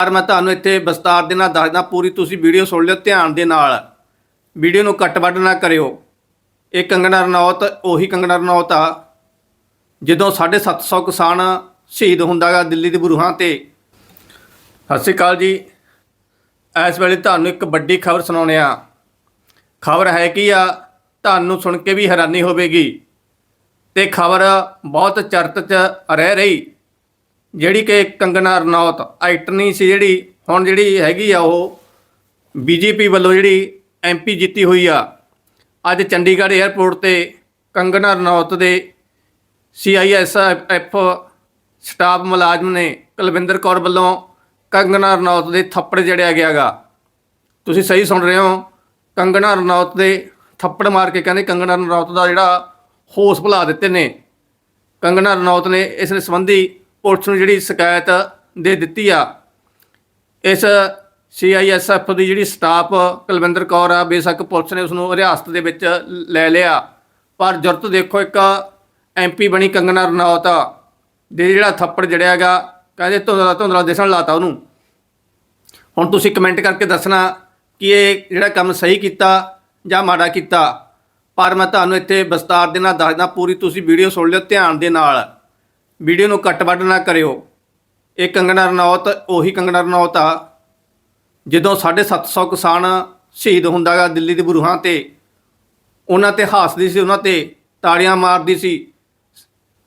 ਪਰ ਮੈਂ ਤੁਹਾਨੂੰ ਇੱਥੇ ਵਿਸਤਾਰ ਦੇ ਨਾਲ ਦੱਸਦਾ, ਪੂਰੀ ਤੁਸੀਂ ਵੀਡੀਓ ਸੁਣ ਲਿਓ ਧਿਆਨ ਦੇ ਨਾਲ। ਵੀਡੀਓ ਨੂੰ ਕੱਟ ਵੱਢ ਨਾ ਕਰਿਓ। ਇਹ ਕੰਗਣਾ ਰਣੌਤ, ਉਹੀ ਕੰਗਣਾ ਰਣੌਤ ਆ, ਜਦੋਂ 750 ਕਿਸਾਨ ਸ਼ਹੀਦ ਹੁੰਦਾਗਾ ਦਿੱਲੀ ਦੇ ਬਰੂਹਾਂ ਤੇ। ਸਤਿ ਸ਼੍ਰੀ ਅਕਾਲ ਜੀ। ਇਸ ਵੇਲੇ ਤੁਹਾਨੂੰ ਇੱਕ ਵੱਡੀ ਖਬਰ ਸੁਣਾਉਣੇ ਆ ਖਬਰ ਹੈ ਕੀ ਆ, ਤੁਹਾਨੂੰ ਸੁਣ ਕੇ ਵੀ ਹੈਰਾਨੀ ਹੋਵੇਗੀ। ਤੇ ਖਬਰ ਬਹੁਤ ਚਰਤ 'ਚ ਰਹਿ ਰਹੀ। ਜਿਹੜੀ ਕਿ ਕੰਗਨਾ ਰਣੌਤ ਐਕਟਰਨੀ ਸੀ ਜਿਹੜੀ, ਹੁਣ ਜਿਹੜੀ ਹੈਗੀ ਆ ਉਹ ਬੀਜੇਪੀ ਵੱਲੋਂ ਜਿਹੜੀ ਐਮਪੀ ਜਿੱਤੀ ਹੋਈ ਆ। ਅੱਜ ਚੰਡੀਗੜ੍ਹ 에ਅਰਪੋਰਟ ਤੇ ਕੰਗਨਾ ਰਣੌਤ ਦੇ ਸੀਆਈਐਸਐਫ ਸਟਾਫ ਮੁਲਾਜ਼ਮ ਨੇ ਕੁਲਵਿੰਦਰ ਕੌਰ ਵੱਲੋਂ ਕੰਗਨਾ ਰਣੌਤ ਦੇ ਥੱਪੜ ਜੜਿਆ ਗਿਆਗਾ ਤੁਸੀਂ ਸਹੀ ਸੁਣ ਰਹੇ ਹੋ, ਕੰਗਨਾ ਰਣੌਤ ਦੇ ਥੱਪੜ ਮਾਰ ਕੇ ਕਹਿੰਦੇ ਕੰਗਨਾ ਰਣੌਤ ਦਾ ਜਿਹੜਾ ਹੋਸ਼ ਭੁਲਾ ਦਿੱਤੇ ਨੇ। ਕੰਗਨਾ ਰਣੌਤ ਨੇ ਇਸ ਸੰਬੰਧੀ ਪੁਲਿਸ ਨੂੰ ਜਿਹੜੀ ਸ਼ਿਕਾਇਤ ਦੇ ਦਿੱਤੀ ਆ, ਇਸ ਸੀਆਈਐਸਐਫ ਦੀ ਜਿਹੜੀ ਸਟਾਫ ਕੁਲਵਿੰਦਰ ਕੌਰ ਆ, ਬੇਸ਼ੱਕ ਪੁਲਿਸ ਨੇ ਉਸ ਨੂੰ ਰਿਆਸਤ ਦੇ ਵਿੱਚ ਲੈ ਲਿਆ। ਪਰ ਜੁਰਤ ਦੇਖੋ ਇੱਕ ਐਮਪੀ ਬਣੀ ਕੰਗਨਾ ਰਣੌਤ ਦੇ ਜਿਹੜਾ ਥੱਪੜ ਜੜਿਆਗਾ ਕਹਿੰਦੇ ਧੁੰਦਲਾ ਧੁੰਦਲਾ ਦਿਸਣ ਲਾਤਾ ਉਹਨੂੰ। ਹੁਣ ਤੁਸੀਂ ਕਮੈਂਟ ਕਰਕੇ ਦੱਸਣਾ ਕਿ ਇਹ ਜਿਹੜਾ ਕੰਮ ਸਹੀ ਕੀਤਾ ਜਾਂ ਮਾੜਾ ਕੀਤਾ। ਪਰ ਮੈਂ ਤੁਹਾਨੂੰ ਇੱਥੇ ਵਿਸਤਾਰ ਦੇ ਨਾਲ ਦੱਸਦਾ ਪੂਰੀ ਤੁਸੀਂ ਵੀਡੀਓ ਸੁਣ ਲਿਓ ਧਿਆਨ ਦੇ ਨਾਲ। ਵੀਡੀਓ ਨੂੰ ਕੱਟ ਵੱਢ ਨਾ ਕਰਿਓ। ਇਹ ਕੰਗਣਾ ਰਣੌਤ, ਉਹੀ ਕੰਗਣਾ ਰਣੌਤ ਆ, ਜਦੋਂ 750 ਕਿਸਾਨ ਸ਼ਹੀਦ ਹੁੰਦਾਗਾ ਦਿੱਲੀ ਦੇ ਬਰੂਹਾਂ ਤੇ, ਉਹਨਾਂ ਤੇ ਹਾਸਦੀ ਸੀ, ਉਹਨਾਂ ਤੇ ਤਾੜੀਆਂ ਮਾਰਦੀ ਸੀ।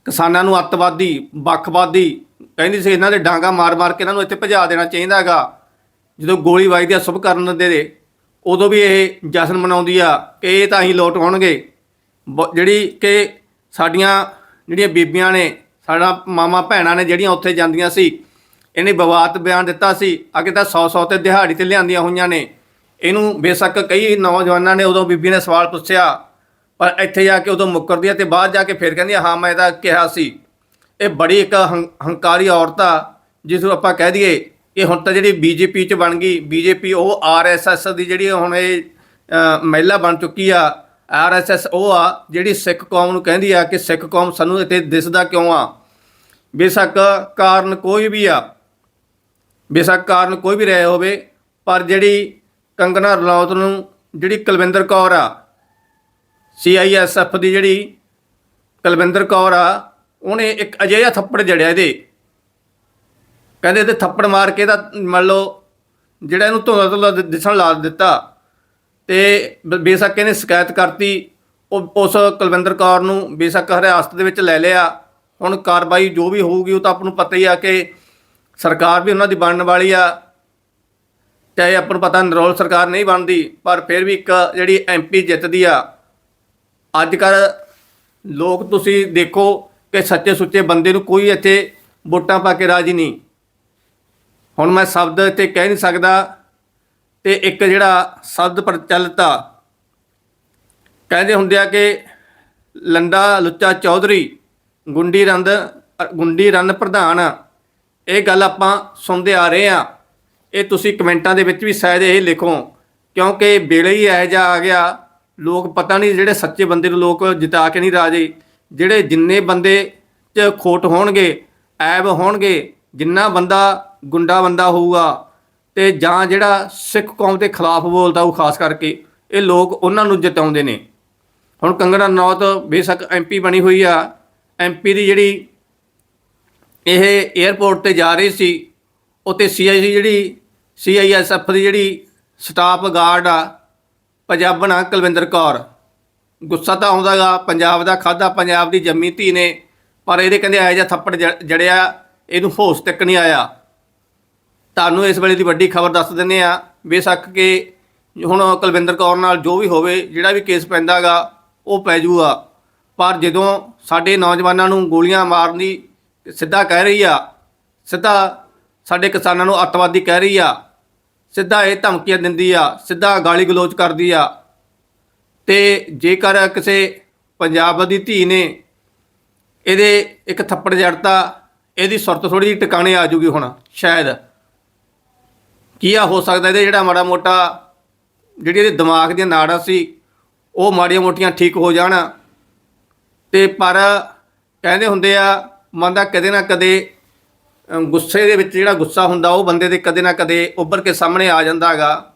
ਕਿਸਾਨਾਂ ਨੂੰ ਅੱਤਵਾਦੀ, ਵੱਖਵਾਦੀ ਕਹਿੰਦੀ ਸੀ, ਇਹਨਾਂ ਦੇ ਡਾਂਗਾ ਮਾਰ-ਮਾਰ ਕੇ ਇਹਨਾਂ ਨੂੰ ਇੱਥੇ ਭਜਾ ਦੇਣਾ ਚਾਹੀਦਾ ਹੈਗਾ ਜਦੋਂ ਗੋਲੀ ਵੱਜਦੀ ਆ ਸੁਭ ਕਰਨ ਦੇ ਦੇ, ਉਦੋਂ ਵੀ ਇਹ ਜਸ਼ਨ ਮਨਾਉਂਦੀ ਆ ਕਿ ਇਹ ਤਾਂ ਹੀ ਲੋਟ ਹੋਣਗੇ। ਬ- ਜਿਹੜੀ ਕਿ ਸਾਡੀਆਂ ਜਿਹੜੀਆਂ ਬੀਬੀਆਂ ਨੇ ਸਾਡਾ ਮਾਮਾ ਭੈਣਾਂ ਨੇ ਜਿਹੜੀਆਂ ਉੱਥੇ ਜਾਂਦੀਆਂ ਸੀ, ਇਹਨੇ ਬਵਾਤ ਬਿਆਨ ਦਿੱਤਾ ਸੀ, ਅੱਗੇ ਤਾਂ 100 100 ਤੇ ਦਿਹਾੜੀ ਤੇ ਲਿਆਂਦੀਆਂ ਹੋਈਆਂ ਨੇ। ਇਹਨੂੰ ਬੇਸ਼ੱਕ ਕਈ ਨੌਜਵਾਨਾਂ ਨੇ ਉਦੋਂ ਬੀਬੀ ਨੇ ਸਵਾਲ ਪੁੱਛਿਆ, ਪਰ ਇੱਥੇ ਜਾ ਕੇ ਉਦੋਂ ਮੁੱਕਰਦੀ ਆ ਤੇ ਬਾਅਦ ਜਾ ਕੇ ਫਿਰ ਕਹਿੰਦੀ ਹਾਂ, ਮੈਂ ਤਾਂ ਕਿਹਾ ਸੀ। ਇਹ ਬੜੀ ਇੱਕ ਹੰ- ਹੰਕਾਰੀ ਔਰਤ ਆ ਜਿਸ ਨੂੰ ਆਪਾਂ ਕਹਿ ਦਈਏ ਕਿ ਹੁਣ ਤਾਂ ਜਿਹੜੀ ਬੀਜੇਪੀ ਚ ਬਣ ਗਈ। ਬੀਜੇਪੀ ਉਹ ਆਰਐਸਐਸ ਦੀ ਜਿਹੜੀ ਹੁਣ ਇਹ ਮਹਿਲਾ ਬਣ ਚੁੱਕੀ ਆ ਆਰਐਸਐਸ ਉਹ ਆ, ਜਿਹੜੀ ਸਿੱਖ ਕੌਮ ਨੂੰ ਕਹਿੰਦੀ ਆ ਕਿ ਸਿੱਖ ਕੌਮ ਸਾਨੂੰ ਇੱਥੇ ਦਿਸਦਾ ਕਿਉਂ ਆ? ਬੇਸ਼ੱਕ ਕਾਰਨ ਕੋਈ ਵੀ ਆ, ਬੇਸ਼ੱਕ ਕਾਰਨ ਕੋਈ ਵੀ ਰਿਹਾ ਹੋਵੇ, ਪਰ ਜਿਹੜੀ ਕੰਗਨਾ ਰਣੌਤ ਨੂੰ, ਜਿਹੜੀ ਕੁਲਵਿੰਦਰ ਕੌਰ ਆ ਸੀਆਈਐਸਐਫ ਦੀ ਜਿਹੜੀ ਕੁਲਵਿੰਦਰ ਕੌਰ ਆ, ਉਹਨੇ ਇੱਕ ਅਜਿਹਾ ਥੱਪੜ ਜੜਿਆ ਇਹਦੇ। ਕਹਿੰਦੇ ਇਹਦੇ ਥੱਪੜ ਮਾਰ ਕੇ ਇਹਦਾ ਮੰਨ ਲਓ ਜਿਹੜਾ ਇਹਨੂੰ ਧੁੰਦਲਾ ਧੁੰਦਲਾ ਦਿਸਣ ਲਾ ਦਿੱਤਾ, ਤੇ ਬ- ਬੇਸ਼ੱਕ ਇਹਨੇ ਸ਼ਿਕਾਇਤ ਕਰਤੀ, ਉਹ, ਉਸ ਕੁਲਵਿੰਦਰ ਕੌਰ ਨੂੰ ਬੇਸ਼ੱਕ ਹਿਰਾਸਤ ਦੇ ਵਿੱਚ ਲੈ ਲਿਆ ਹੁਣ ਕਾਰਵਾਈ ਜੋ ਵੀ ਹੋਊਗੀ, ਉਹ ਤਾਂ ਆਪ ਨੂੰ ਪਤਾ ਹੀ ਆ ਕਿ ਸਰਕਾਰ ਵੀ ਉਹਨਾਂ ਦੀ ਬਣਨ ਵਾਲੀ ਆ। ਚਾਹੇ ਆਪਾਂ ਨੂੰ ਪਤਾ ਨਰੋਲ ਸਰਕਾਰ ਨਹੀਂ ਬਣਦੀ, ਪਰ ਫਿਰ ਵੀ ਇੱਕ ਜਿਹੜੀ ਐਮਪੀ ਜਿੱਤਦੀ ਆ, ਅੱਜ ਕੱਲ ਲੋਕ ਤੁਸੀਂ ਦੇਖੋ ਕਿ ਸੱਚੇ ਸੁੱਚੇ ਬੰਦੇ ਨੂੰ ਕੋਈ ਇੱਥੇ ਵੋਟਾਂ ਪਾ ਕੇ ਰਾਜੀ ਨਹੀਂ। ਹੁਣ ਮੈਂ ਸ਼ਬਦ ਇੱਥੇ ਕਹਿ ਨਹੀਂ ਸਕਦਾ ਤੇ ਇੱਕ ਜਿਹੜਾ ਸ਼ਬਦ ਪ੍ਰਚਲਿਤ ਆ, ਕਹਿੰਦੇ ਹੁੰਦੇ ਆ ਕਿ ਲੰਡਾ ਲੁੱਚਾ ਚੌਧਰੀ ਗੁੰਡੀ ਰੰਦ ਗੁੰਡੀ ਰੰਨ ਪ੍ਰਧਾਨ, ਇਹ ਗੱਲ ਆਪਾਂ ਸੁਣਦੇ ਆ ਰਹੇ ਆ ਇਹ ਤੁਸੀਂ ਕਮੈਂਟਾਂ ਦੇ ਵਿੱਚ ਵੀ ਸ਼ਾਇਦ ਇਹ ਲਿਖੋ, ਕਿਉਂਕਿ ਵੇਲੇ ਹੀ ਇਹੋ ਜਿਹਾ ਆ ਗਿਆ, ਲੋਕ ਪਤਾ ਨਹੀਂ ਜਿਹੜੇ ਸੱਚੇ ਬੰਦੇ ਨੂੰ ਲੋਕ ਜਿਤਾ ਕੇ ਨਹੀਂ ਰਾਜੇ, ਜਿਹੜੇ ਜਿੰਨੇ ਬੰਦੇ 'ਚ ਖੋਟ ਹੋਣਗੇ, ਐਬ ਹੋਣਗੇ, ਜਿੰਨਾ ਬੰਦਾ ਗੁੰਡਾ ਬੰਦਾ ਹੋਊਗਾ, ਤੇ ਜਾਂ ਜਿਹੜਾ ਸਿੱਖ ਕੌਮ ਦੇ ਖਿਲਾਫ ਬੋਲਦਾ ਉਹ ਖਾਸ ਕਰਕੇ, ਇਹ ਲੋਕ ਉਹਨਾਂ ਨੂੰ ਜਿਤਾਉਂਦੇ ਨੇ। ਹੁਣ ਕੰਗਣਾ ਰਣੌਤ ਬੇਸ਼ੱਕ ਐਮਪੀ ਬਣੀ ਹੋਈ ਆ ਐਮਪੀ ਦੀ ਜਿਹੜੀ ਇਹ 에ਅਰਪੋਰਟ ਤੇ ਜਾ ਰਹੀ ਸੀ ਉੱਤੇ ਸੀਆਈਸੀ ਜਿਹੜੀ ਸੀਆਈਐਸਐਫ ਦੀ ਜਿਹੜੀ ਸਟਾਫ ਗਾਰਡ ਆ ਪੰਜਾਬਣ ਆ ਕੁਲਵਿੰਦਰ ਕੌਰ। ਗੁੱਸਾ ਤਾਂ ਆਉਂਦਾਗਾ ਪੰਜਾਬ ਦਾ ਖਾਦਾ ਪੰਜਾਬ ਦੀ ਜੰਮੀ ਧੀ ਨੇ, ਪਰ ਇਹਦੇ ਕਹਿੰਦੇ ਆਇਆ ਜਾਂ ਥੱਪੜ ਜੜ- ਜੜਿਆ, ਇਹਨੂੰ ਹੋਸ਼ ਤੱਕ ਨਹੀਂ ਆਇਆ। ਤੁਹਾਨੂੰ ਇਸ ਵੇਲੇ ਦੀ ਵੱਡੀ ਖਬਰ ਦੱਸ ਦਿੰਨੇ ਆ ਬੇਸ਼ੱਕ ਕਿ ਹੁਣ ਕੁਲਵਿੰਦਰ ਕੌਰ ਨਾਲ ਜੋ ਵੀ ਹੋਵੇ, ਜਿਹੜਾ ਵੀ ਕੇਸ ਪੈਂਦਾਗਾ ਉਹ ਪੈ ਜੂਗਾ। ਪਰ ਜਦੋਂ ਸਾਡੇ ਨੌਜਵਾਨਾਂ ਨੂੰ ਗੋਲੀਆਂ ਮਾਰਨ ਦੀ ਸਿੱਧਾ ਕਹਿ ਰਹੀ ਆ, ਸਿੱਧਾ ਸਾਡੇ ਕਿਸਾਨਾਂ ਨੂੰ ਅੱਤਵਾਦੀ ਕਹਿ ਰਹੀ ਆ, ਸਿੱਧਾ ਇਹ ਧਮਕੀਆਂ ਦਿੰਦੀ ਆ, ਸਿੱਧਾ ਗਾਲੀ ਗਲੋਚ ਕਰਦੀ ਆ, ਤੇ ਜੇਕਰ ਕਿਸੇ ਪੰਜਾਬ ਦੀ ਧੀ ਨੇ ਇਹਦੇ ਇੱਕ ਥੱਪੜ ਜੜਤਾ, ਇਹਦੀ ਸੁਰਤ ਥੋੜੀ ਜਿਹੀ ਟਿਕਾਣੇ ਆ ਜੂਗੀ ਹੁਣ, ਸ਼ਾਇਦ। ਕੀ ਆ, ਹੋ ਸਕਦਾ ਇਹਦੇ ਜਿਹੜਾ ਮਾੜਾ ਮੋਟਾ, ਜਿਹੜੀ ਇਹਦੇ ਦਿਮਾਗ ਦੀਆਂ ਨਾੜਾਂ ਸੀ, ਉਹ ਮਾੜੀਆਂ ਮੋਟੀਆਂ ਠੀਕ ਹੋ ਜਾਣ। ਤੇ ਪਰ ਕਹਿੰਦੇ ਹੁੰਦੇ ਆ, ਮਨ ਦਾ ਕਦੇ ਨਾ ਕਦੇ ਗੁੱਸੇ ਦੇ ਵਿੱਚ ਜਿਹੜਾ ਗੁੱਸਾ ਹੁੰਦਾ, ਉਹ ਬੰਦੇ ਦੇ ਕਦੇ ਨਾ ਕਦੇ ਉੱਭਰ ਕੇ ਸਾਹਮਣੇ ਆ ਜਾਂਦਾ ਹੈਗਾ।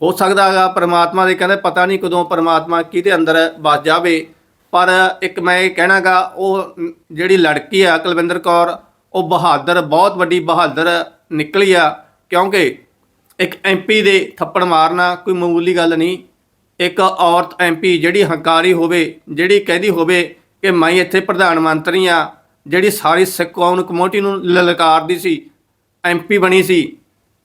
ਹੋ ਸਕਦਾ ਹੈਗਾ ਪਰਮਾਤਮਾ ਦੇ ਕਹਿੰਦੇ ਪਤਾ ਨਹੀਂ ਕਦੋਂ ਪਰਮਾਤਮਾ ਕਿਹਦੇ ਅੰਦਰ ਵੱਸ ਜਾਵੇ, ਪਰ ਇੱਕ ਮੈਂ ਇਹ ਕਹਿਣਾਗਾ ਉਹ ਜਿਹੜੀ ਲੜਕੀ ਆ ਕੁਲਵਿੰਦਰ ਕੌਰ, ਉਹ ਬਹਾਦਰ, ਬਹੁਤ ਵੱਡੀ ਬਹਾਦਰ ਨਿਕਲੀ ਆ, ਕਿਉਂਕਿ ਇੱਕ ਐਮਪੀ ਦੇ ਥੱਪੜ ਮਾਰਨਾ ਕੋਈ ਮਾਮੂਲੀ ਗੱਲ ਨਹੀਂ। ਇੱਕ ਔਰਤ ਐਮਪੀ ਜਿਹੜੀ ਹੰਕਾਰੀ ਹੋਵੇ, ਜਿਹੜੀ ਕਹਿੰਦੀ ਹੋਵੇ ਕਿ ਮੈਂ ਇੱਥੇ ਪ੍ਰਧਾਨ ਮੰਤਰੀ ਆ ਜਿਹੜੀ ਸਾਰੀ ਸਿੱਖ ਕੌਮ ਕਮਿਊਨਿਟੀ ਨੂੰ ਲਲਕਾਰਦੀ ਸੀ ਐਮਪੀ ਬਣੀ ਸੀ।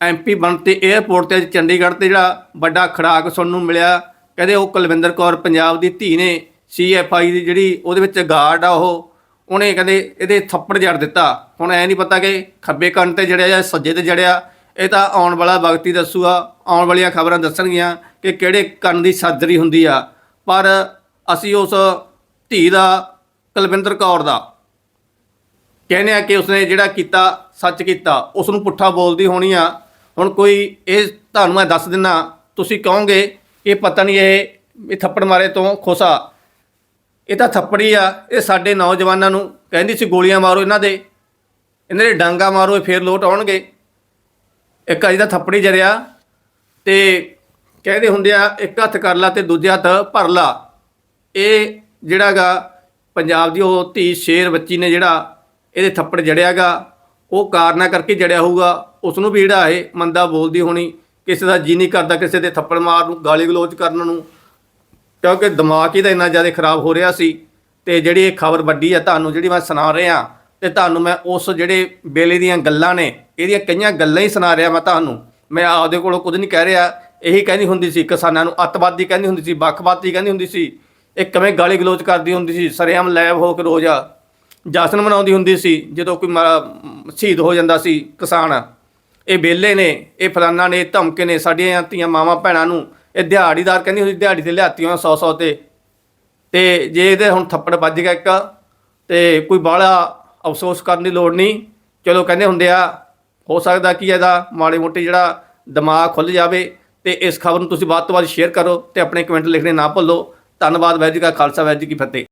ਐਮਪੀ ਬਣ ਤੇ 에ਅਰਪੋਰਟ ਤੇ ਅੱਜ ਚੰਡੀਗੜ੍ਹ ਤੇ ਜਿਹੜਾ ਵੱਡਾ ਖੜਾਕ ਸੁਣਨ ਨੂੰ ਮਿਲਿਆ, ਕਹਿੰਦੇ ਉਹ ਕੁਲਵਿੰਦਰ ਕੌਰ ਪੰਜਾਬ ਦੀ ਧੀ ਨੇ ਸੀਐਫਆਈ ਦੀ ਜਿਹੜੀ ਉਹਦੇ ਵਿੱਚ ਗਾਰਡ ਆ ਉਹ, ਉਹਨੇ ਕਹਿੰਦੇ ਇਹਦੇ ਥੱਪੜ ਜੜ ਦਿੱਤਾ। ਹੁਣ ਐ ਨਹੀਂ ਪਤਾ ਕਿ ਖੱਬੇ ਕੰਨ ਤੇ ਜੜਿਆ ਜਾਂ ਸੱਜੇ ਤੇ ਜੜਿਆ, ਇਹ ਤਾਂ ਆਉਣ ਵਾਲਾ ਵਕਤ ਹੀ ਦੱਸੂਗਾ, ਆਉਣ ਵਾਲੀਆਂ ਖਬਰਾਂ ਦੱਸਣਗੀਆਂ ਕਿ ਕਿਹੜੇ ਕੰਨ ਦੀ ਸਰਜਰੀ ਹੁੰਦੀ ਆ। ਪਰ ਅਸੀਂ ਉਸ ਧੀ ਦਾ ਕੁਲਵਿੰਦਰ ਕੌਰ ਦਾ। ਕਹਿੰਦੇ ਆ ਕਿ ਉਸਨੇ ਜਿਹੜਾ ਕੀਤਾ, ਸੱਚ ਕੀਤਾ ਉਸ ਨੂੰ ਪੁੱਠਾ ਬੋਲਦੀ ਹੋਣੀ ਆ। ਹੁਣ ਕੋਈ ਇਹ ਤੁਹਾਨੂੰ ਮੈਂ ਦੱਸ ਦਿੰਨਾ, ਤੁਸੀਂ ਕਹੋਗੇ ਇਹ ਪਤਾ ਨਹੀਂ ਇਹ ਇਹ ਥੱਪੜ ਮਾਰੇ ਤੋਂ ਖੋਸਾ ਇਹ ਤਾਂ ਥੱਪੜੀ ਆ, ਇਹ ਸਾਡੇ ਨੌਜਵਾਨਾਂ ਨੂੰ ਕਹਿੰਦੀ ਸੀ ਗੋਲੀਆਂ ਮਾਰੋ ਇਹਨਾਂ ਦੇ। ਇਹਨਾਂ ਦੇ ਡਾਂਗਾ ਮਾਰੋ, ਇਹ ਫੇਰ ਲੋਟ ਆਉਣਗੇ। ਇੱਕ ਅਜ ਦਾ ਥੱਪੜੀ ਜਰਿਆ ਤੇ ਕਹਿੰਦੇ ਹੁੰਦੇ ਆ, ਇੱਕ ਹੱਥ ਕਰ ਲਾ ਤੇ ਦੂਜੇ ਹੱਥ ਭਰ ਲਾ। ਇਹ ਜਿਹੜਾਗਾ ਪੰਜਾਬ ਦੀ ਉਹ ਧੀ ਸ਼ੇਰ ਬੱਚੀ ਨੇ ਜਿਹੜਾ ਇਹਦੇ ਥੱਪੜ ਜੜਿਆਗਾ, ਉਹ ਕਾਰਨਾ ਕਰਕੇ ਜੜਿਆ ਹੋਊਗਾ। ਉਸ ਨੂੰ ਵੀ ਜਿਹੜਾ ਇਹ ਮੰਦਾ ਬੋਲਦੀ ਹੋਣੀ, ਕਿਸੇ ਦਾ ਜੀ ਨਹੀਂ ਕਰਦਾ ਕਿਸੇ ਦੇ ਥੱਪੜ ਮਾਰ ਨੂੰ, ਗਾਲੀ ਗਲੋਚ ਕਰਨ ਨੂੰ, ਕਿਉਂਕਿ ਦਿਮਾਗ ਇਹਦਾ ਇੰਨਾ ਜ਼ਿਆਦਾ ਖਰਾਬ ਹੋ ਰਿਹਾ ਸੀ। ਤੇ ਜਿਹੜੀ ਇਹ ਖਬਰ ਵੱਡੀ ਆ, ਤੁਹਾਨੂੰ ਜਿਹੜੀ ਮੈਂ ਸੁਣਾ ਰਿਹਾ, ਤੇ ਤੁਹਾਨੂੰ ਮੈਂ ਉਸ ਜਿਹੜੇ ਵੇਲੇ ਦੀਆਂ ਗੱਲਾਂ ਨੇ, ਇਹਦੀਆਂ ਕਈਆਂ ਗੱਲਾਂ ਹੀ ਸੁਣਾ ਰਿਹਾ ਮੈਂ ਤੁਹਾਨੂੰ। ਮੈਂ ਆਪਦੇ ਕੋਲੋਂ ਕੁਝ ਨਹੀਂ ਕਹਿ ਰਿਹਾ। ਇਹੀ ਕਹਿੰਦੀ ਹੁੰਦੀ ਸੀ, ਕਿਸਾਨਾਂ ਨੂੰ ਅੱਤਵਾਦੀ ਕਹਿੰਦੀ ਹੁੰਦੀ ਸੀ, ਵੱਖਵਾਦੀ ਕਹਿੰਦੀ ਹੁੰਦੀ ਸੀ। ਇਹ ਕਿਵੇਂ ਗਾਲੀ ਗਲੋਚ ਕਰਦੀ ਹੁੰਦੀ ਸੀ, ਸਰੇਆਮ ਲੈਬ ਹੋ ਕੇ ਰੋਜ਼ ਆ। ਜਸ਼ਨ ਮਨਾਉਂਦੀ ਹੁੰਦੀ ਸੀ, ਜਦੋਂ ਕੋਈ ਮਾ- ਸ਼ਹੀਦ ਹੋ ਜਾਂਦਾ ਸੀ, ਕਿਸਾਨ। ਇਹ ਬੇਲੇ ਨੇ, ਇਹ ਫਲਾਨਾ ਨੇ ਧਮਕੇ ਨੇ, ਸਾਡੀਆਂ ਧੀਆਂ ਮਾਵਾਂ ਭੈਣਾਂ ਨੂੰ ਇਹ ਦਿਹਾੜੀਦਾਰ ਕਹਿੰਦੀ ਹੁੰਦੀ ਦਿਹਾੜੀ ਤੇ ਲਿਆਤੀਆਂ 100 100 ਤੇ। ਤੇ ਜੇ ਇਹਦੇ ਹੁਣ ਥੱਪੜ ਵੱਜ ਗਿਆ ਇੱਕ, ਤੇ ਕੋਈ ਬਾਹਲਾ ਅਫਸੋਸ ਕਰਨ ਦੀ ਲੋੜ ਨਹੀਂ। ਚਲੋ ਕਹਿੰਦੇ ਹੁੰਦੇ ਆ, ਹੋ ਸਕਦਾ ਕਿ ਇਹਦਾ ਮਾੜੇ ਮੋਟੇ ਜਿਹੜਾ ਦਿਮਾਗ ਖੁੱਲ ਜਾਵੇ, ਤੇ ਇਸ ਖਬਰ ਨੂੰ ਤੁਸੀਂ ਵੱਧ ਤੋਂ ਵੱਧ ਸ਼ੇਅਰ ਕਰੋ ਤੇ ਆਪਣੇ ਕਮੈਂਟ ਲਿਖਣੇ ਨਾ ਭੁੱਲੋ। ਧੰਨਵਾਦ ਵੈਜ ਜੀ ਕਾ ਖਾਲਸਾ ਵੈਜ ਜੀ ਕੀ ਫਤਿਹ।